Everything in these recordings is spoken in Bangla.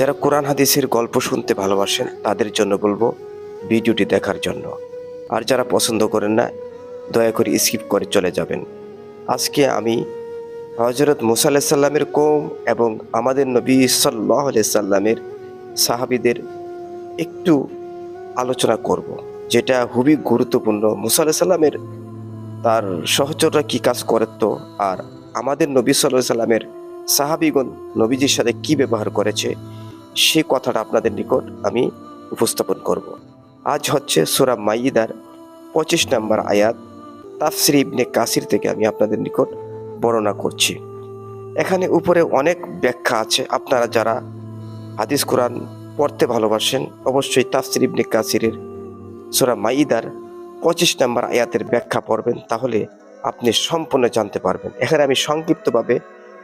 যারা কোরআন হাদিসের গল্প শুনতে ভালোবাসেন, তাদের জন্য বলব ভিডিওটি দেখার জন্য। আর যারা পছন্দ করেন না, দয়া করে স্কিপ করে চলে যাবেন। আজকে আমি হজরত মুসা সাল্লামের কোম এবং আমাদের নবী সাল্লাহ সাল্লামের সাহাবিদের একটু আলোচনা করব, যেটা খুবই গুরুত্বপূর্ণ। মুসা সাল্লামের তার সহচররা কি কাজ করতো, আর আমাদের নবী সাল্লাহ সাল্লামের সাহাবিগণ নবীজির সাথে কি ব্যবহার করেছে সে কথাটা আপনাদের নিকট আমি উপস্থাপন করব। আজ হচ্ছে সোরা মাইদার পঁচিশ নম্বর আয়াত, তাফসির ইবনে কাসির থেকে আমি আপনাদের নিকট বর্ণনা করছি। এখানে উপরে অনেক ব্যাখ্যা আছে। আপনারা যারা হাদিস কোরআন পড়তে ভালোবাসেন, অবশ্যই তাফসির ইবনে কাসিরের সোরা মাইদার পঁচিশ নম্বর আয়াতের ব্যাখ্যা পড়বেন, তাহলে আপনি সম্পূর্ণ জানতে পারবেন। এখানে আমি সংক্ষিপ্তভাবে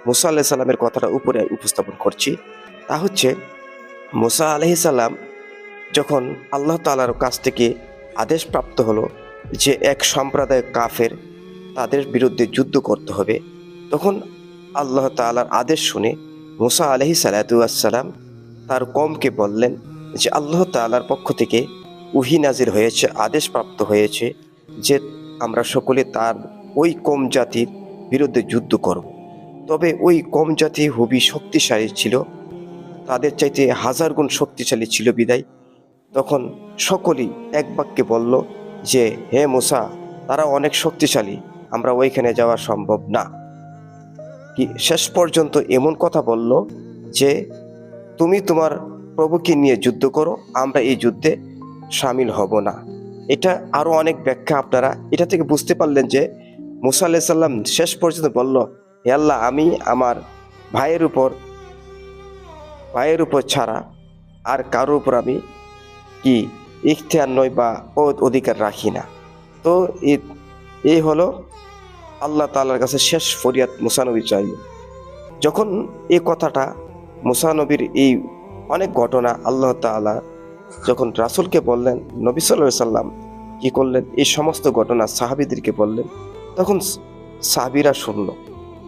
মুসা আল্লাহ সাল্লামের কথাটা উপরে উপস্থাপন করছি। তা হচ্ছে মুসা আলহি সাল্লাম যখন আল্লাহ তালার কাছ থেকে আদেশ প্রাপ্ত হলো যে এক সম্প্রদায় কাফের তাদের বিরুদ্ধে যুদ্ধ করতে হবে, তখন আল্লাহ তালার আদেশ শুনে মুসা আলহি সালাতাম তার কমকে বললেন যে, আল্লাহ তালার পক্ষ থেকে উহি নাজির হয়েছে, আদেশ প্রাপ্ত হয়েছে যে আমরা সকলে তার ওই কম জাতির বিরুদ্ধে যুদ্ধ করব। তবে ওই কম জাতি খুবই শক্তিশালী ছিল। তাদের চাইতে হাজার গুণ শক্তিশালী ছিল বিদায়। তখন সকলেই এক বাক্যে বলল যে, হে মুসা, তারা অনেক শক্তিশালী, আমরা ওইখানে যাওয়া সম্ভব না। কি, শেষ পর্যন্ত এমন কথা বলল যে, তুমি তোমার প্রভুকে নিয়ে যুদ্ধ করো, আমরা এই যুদ্ধে সামিল হব না। এটা আরও অনেক ব্যাখ্যা আপনারা এটা থেকে বুঝতে পারলেন যে, মুসা আল্লাহ সাল্লাম শেষ পর্যন্ত বলল, হে আল্লাহ, আমি আমার ভাইয়ের উপর ভাইয়ের উপর ছাড়া আর কারোর উপর আমি কি ইখতিয়ার নয় বা অধিকার রাখি না। তো এই হলো আল্লাহ তাআলার কাছে শেষ ফরিয়াদ মুসানবী চাইল যখন এই কথাটা মুসানবীর এই অনেক ঘটনা আল্লাহ তাআলা যখন রাসূলকে বললেন, নবী আলাইহি সাল্লাম কি করলেন? এই সমস্ত ঘটনা সাহাবীদেরকে বললেন। তখন সাহাবীরা শুনল।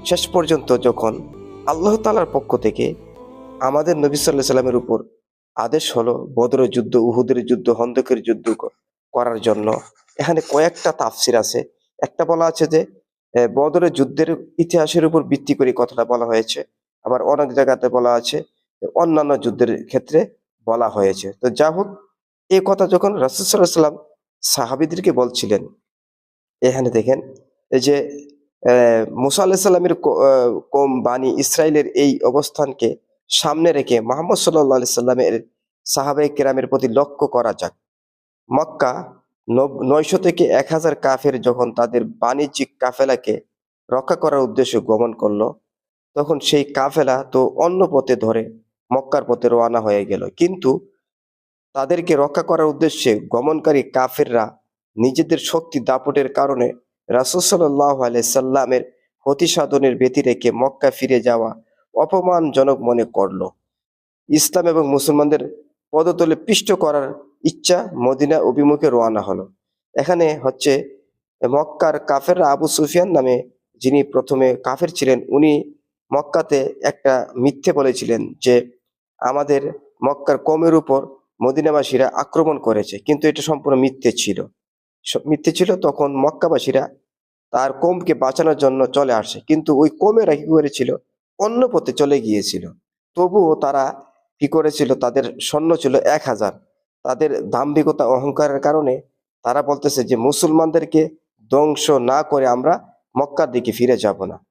শেষ পর্যন্ত যখন আল্লাহ তাআলার পক্ষ থেকে আমাদের নবী সাল্লাহ সাল্লামের উপর আদেশ হলো বদরের যুদ্ধ, উহুদের যুদ্ধ, হন্দকের যুদ্ধ করার জন্য। এখানে কয়েকটা তাফসির আছে। একটা বলা আছে যে বদরের যুদ্ধের ইতিহাসের উপর ভিত্তি করে কথাটা বলা হয়েছে। আবার অনেক জায়গাতে বলা আছে অন্যান্য যুদ্ধের ক্ষেত্রে বলা হয়েছে। তো যা হোক এই কথা যখন রাসুসাল্লাহ সাল্লাম সাহাবিদেরকে বলছিলেন, এখানে দেখেন, এই যে মুসা আল্লাহ সাল্লামের কম বাণী ইসরায়েলের এই অবস্থানকে সামনে রেখে মোহাম্মদ সাল্লাহ সাল্লামের সাহাবাই কেরামের প্রতি লক্ষ্য করা যাক। মক্কা নয়শো থেকে এক হাজার কাফের যখন তাদের বাণিজ্যিক কাফেলাকে রক্ষা করার উদ্দেশ্যে গমন করল, তখন সেই কাফেলা তো অন্য পথে ধরে মক্কার পথে রওনা হয়ে গেল। কিন্তু তাদেরকে রক্ষা করার উদ্দেশ্যে গমনকারী কাফেররা নিজেদের শক্তি দাপটের কারণে রাসূল সাল্লাল্লাহু আলাইহি সাল্লামের ক্ষতি সাধনের ব্যতি রেখে মক্কা ফিরে যাওয়া অপমানজনক মনে করল। ইসলাম এবং মুসলমানদের পদতলে পিষ্ট করার ইচ্ছা মদিনা অভিমুখে রওনা হলো। এখানে হচ্ছে মক্কার কাফের আবু সুফিয়ান নামে যিনি প্রথমে কাফের ছিলেন, উনি মক্কাতে একটা মিথ্যে বলেছিলেন যে আমাদের মক্কার কমের উপর মদিনাবাসীরা আক্রমণ করেছে, কিন্তু এটা সম্পূর্ণ মিথ্যে ছিল। মিথ্যে ছিল তখন মক্কাবাসীরা তার কোমকে বাঁচানোর জন্য চলে আসে কিন্তু ওই কমেরা কি করেছিল? অন্য পথে চলে গিয়েছিল। তবুও তারা কি করেছিল? তাদের সৈন্য ছিল এক হাজার। তাদের দাম্ভিকতা, অহংকারের কারণে তারা বলতেছে যে, মুসলমানদেরকে ধ্বংস না করে আমরা মক্কার দিকে ফিরে যাব না।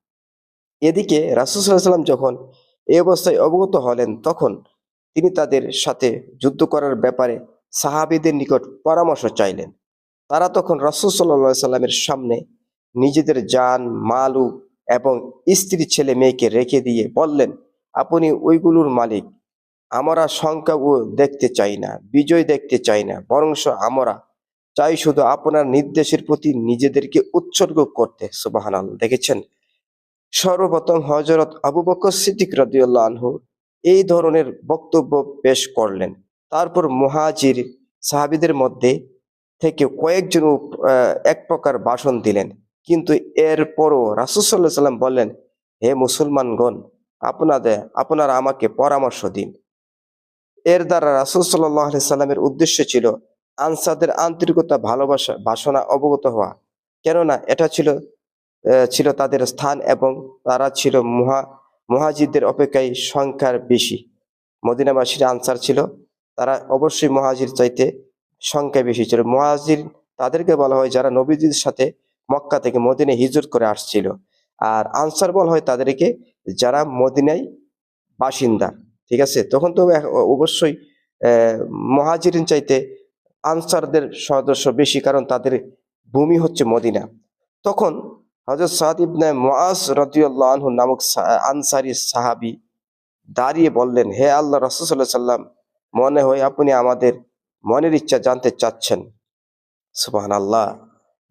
এদিকে রাসুসাল্লাম যখন এ অবস্থায় অবগত হলেন, তখন তিনি তাদের সাথে যুদ্ধ করার ব্যাপারে সাহাবিদের নিকট পরামর্শ চাইলেন। তারা তখন রাসুল সাল্লা সাল্লামের সামনে নিজেদের যান মালু এবং স্ত্রী ছেলে মেয়েকে রেখে দিয়ে বললেন, আপনি ওইগুলোর মালিক। আমরা সংখ্যা ও দেখতে চাই না, বিজয় দেখতে চাই না বরংস আমরা চাই শুধু আপনার নির্দেশের প্রতি নিজেদেরকে উৎসর্গ করতে। সুবাহান দেখেছেন? সর্বপ্রথম হজরত আবু বকর সিদ্দিক আনহু এই ধরনের বক্তব্য পেশ করলেন। তারপর মুহাজির সাহাবিদের মধ্যে থেকে কয়েকজন এক প্রকার ভাষণ দিলেন। কিন্তু এরপরও রাসুসাল্লাহ সাল্লাম বললেন, হে মুসলমানগণ, আপনাদের, আপনারা আমাকে পরামর্শ দিন। এর দ্বারা রাসুল সাল্লাহ সাল্লামের উদ্দেশ্য ছিল আনসারদের আন্তরিকতা, ভালোবাসা, বাসনা অবগত হওয়া। কেননা এটা ছিল ছিল তাদের স্থান এবং তারা ছিল মহা, মহাজিদদের অপেক্ষায় সংখ্যার বেশি। মদিনাবাসীর আনসার ছিল, তারা অবশ্যই মহাজির চাইতে সংখ্যায় বেশি ছিল। মহাজির তাদেরকে বলা হয় যারা নবীজির সাথে মক্কা থেকে মদিনে হিজরত করে আসছিল। আর আনসার বল হয় তাদেরকে যারা মদিনায় বাসিন্দা, ঠিক আছে? তখন তো অবশ্যই মহাজিরিন চাইতে আনসারদের সদস্য বেশি, কারণ তাদের ভূমি হচ্ছে মদিনা। তখন হজরত সাদ ইবনে মুআজ রাদিয়াল্লাহু আনহু নামক আনসারী সাহাবী দাঁড়িয়ে বললেন, হে আল্লাহ রাসূলুল্লাহ সাল্লাম মনে হয় আপনি আমাদের মনের ইচ্ছা জানতে চাচ্ছেন। সুবহানাল্লাহ।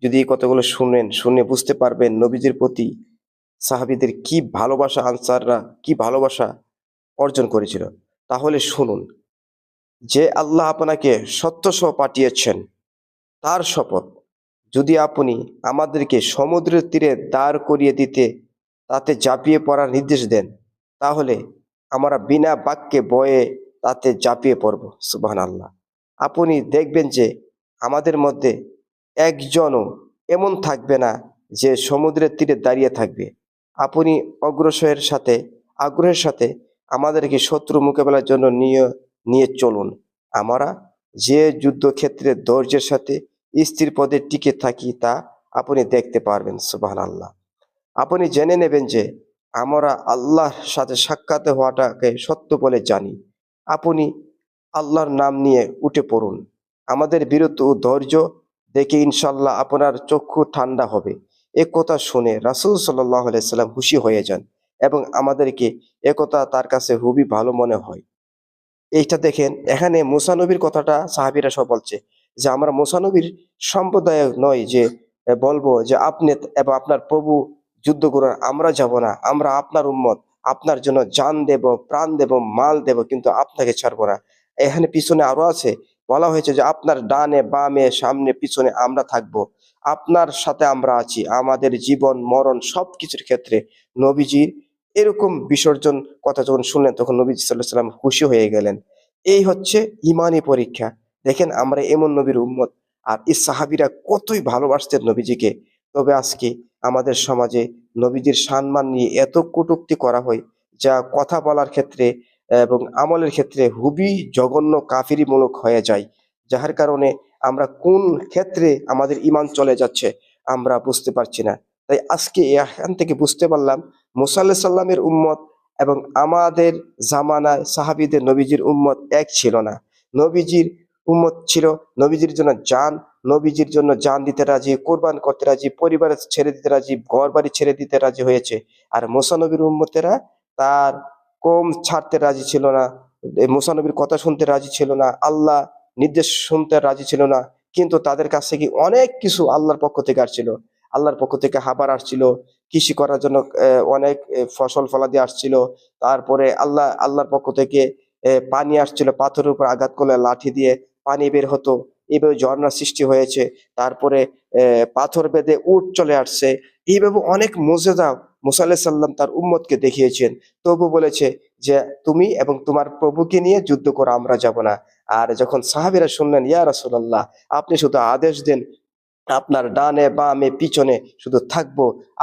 যদি এই কথাগুলো শুনেন, শুনে বুঝতে পারবেন নবীজির প্রতি সাহাবীদের কি ভালোবাসা আনসাররা, কি ভালোবাসা অর্জন করেছিল। তাহলে শুনুন, যে আল্লাহ আপনাকে সত্য সহ পাঠিয়েছেন, তার শপথ যদি আপনি আমাদেরকে সমুদ্রের তীরে দাঁড় করিয়ে দিতে, তাতে ঝাঁপিয়ে পড়ার নির্দেশ দেন, তাহলে আমরা বিনা বাক্যে বয়ে তাতে ঝাঁপিয়ে পড়ব। সুবহান আল্লাহ আপনি দেখবেন যে আমাদের মধ্যে একজনও এমন থাকবে না যে সমুদ্রের তীরে দাঁড়িয়ে থাকবে। আপনি অগ্রসরের সাথে, আগ্রহের সাথে আমাদেরকে শত্রু মোকাবেলার জন্য নিয়ে নিয়ে চলুন। আমরা যে যুদ্ধক্ষেত্রে ধৈর্যের সাথে স্থির পদে টিকে থাকি তা আপনি দেখতে পারবেন সুবাহান আল্লাহ আপনি জেনে নেবেন যে আমরা আল্লাহর সাথে সাক্ষাৎ হওয়াটাকে সত্য বলে জানি। আপনি আল্লাহর নাম নিয়ে উঠে পড়ুন। আমাদের বীরত্ব ও ধৈর্য দেখে ইনশাল্লাহ আপনার চক্ষু ঠান্ডা হবে। একথা শুনে রাসুল সাল্লাহ সাল্লাম খুশি হয়ে যান এবং আমাদেরকে একথা তার কাছে খুবই ভালো মনে হয়। এইটা দেখেন, এখানে মুসানবীর কথাটা সাহাবিরা সব বলছে যে, আমরা মুসানবীর সম্প্রদায় নয় যে বলব যে, আপনি এবং আপনার প্রভু যুদ্ধ করুন আমরা যাব না। আমরা আপনার উম্মত। আপনার জন্য জান দেব, প্রাণ দেব, মাল দেব, কিন্তু আপনাকে ছাড়বো না। এখানে পিছনে আরও আছে বলা হয়েছে যে আপনার ডানে, বামে, সামনে, পিছনে আমরা থাকব। আপনার সাথে আমরা আছি। আমাদের জীবন, মরণ সব কিছুর ক্ষেত্রে নবীজির এরকম বিসর্জন কথা যখন শুনলেন, তখন নবীজি সাল্লাহ সাল্লাম খুশি হয়ে গেলেন। এই হচ্ছে ইমানি পরীক্ষা। দেখেন, আমরা এমন নবীর উম্মত, আর এই সাহাবিরা কতই ভালোবাসতেন নবীজিকে। তবে আজকে আমাদের সমাজে নবীজির সম্মান নিয়ে এত কটূক্তি করা হয়, যা কথা বলার ক্ষেত্রে এবং আমলের ক্ষেত্রে হুবই জঘন্য কাফিরিমূলক হয়ে যায় যার কারণে আমরা কোন ক্ষেত্রে আমাদের ইমান চলে যাচ্ছে আমরা বুঝতে পারছি না। তাই আজকে এখান থেকে বুঝতে পারলাম মুসাল্লাহ সাল্লামের উম্মত এবং আমাদের জামানায় সাহাবিদের নবীজির উম্মত এক ছিল না। নবীজির উম্মত ছিল নবীজির জন্য যান নবীজির জন্য জান দিতে রাজি, কোরবান করতে রাজি পরিবার ছেড়ে দিতে রাজি ঘর ছেড়ে দিতে রাজি হয়েছে। আর মোসানবীর উম্মতেরা তার কম ছাড়তে রাজি ছিল না। মুসানবীর কথা শুনতে রাজি ছিল না। আল্লাহ নির্দেশ শুনতে রাজি ছিল না। কিন্তু তাদের কাছে কি অনেক কিছু আল্লাহর পক্ষ থেকে আসছিল। আল্লাহর পক্ষ থেকে হাবার আসছিল। কৃষি করার জন্য অনেক ফসল ফলাদি আসছিল। তারপরে আল্লাহ, আল্লাহর পক্ষ থেকে পানি আসছিল পাথরের উপর আঘাত করলে লাঠি দিয়ে পানি বের হতো। এইভাবে ঝর্ণার সৃষ্টি হয়েছে। তারপরে পাথর বেঁধে উট চলে আসছে। এইভাবে অনেক মজেদা মুসাল্লাহ সাল্লাম তার উম্মতকে দেখিয়েছেন। তবু বলেছে যে, তুমি এবং তোমার প্রভুকে নিয়ে যুদ্ধ করো, আমরা যাব না। আর যখন সাহাবিরা শুনলেন, ইয়া রাসূলুল্লাহ, আপনি শুধু আদেশ দেন, আপনার ডানে, বামে, পিছনে শুধু থাকব।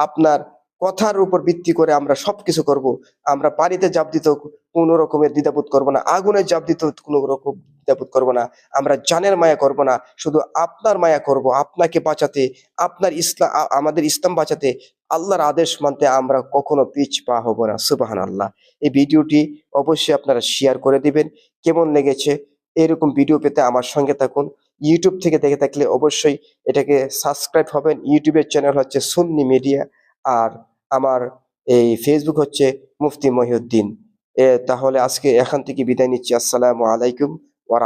আপনার কথার উপর ভিত্তি করে আমরা সবকিছু করব। আমরা পানিতে জাপ দিতে কোনো রকমের দ্বিধাবোধ করব না, আগুনে জাপ দিতে কোনো রকম দ্বিধাবোধ করব না। আমরা জানের মায়া করব না, শুধু আপনার মায়া করব, আপনাকে বাঁচাতে, আপনার ইসলাম আমাদের ইসলাম বাঁচাতে আল্লাহর আদেশ মানতে আমরা কখনো পিছ পা হব না সুবাহান আল্লাহ এই ভিডিওটি অবশ্যই আপনারা শেয়ার করে দিবেন। কেমন লেগেছে এরকম ভিডিও পেতে আমার সঙ্গে থাকুন। ইউটিউব থেকে দেখে থাকলে অবশ্যই এটাকে সাবস্ক্রাইব হবেন। ইউটিউবের চ্যানেল হচ্ছে সুন্নি মিডিয়া আর আমার এই ফেসবুক হচ্ছে মুফতি মহিউদ্দিন। তাহলে আজকে এখান থেকে বিদায় নিচ্ছি। আসসালামু আলাইকুম ওয়া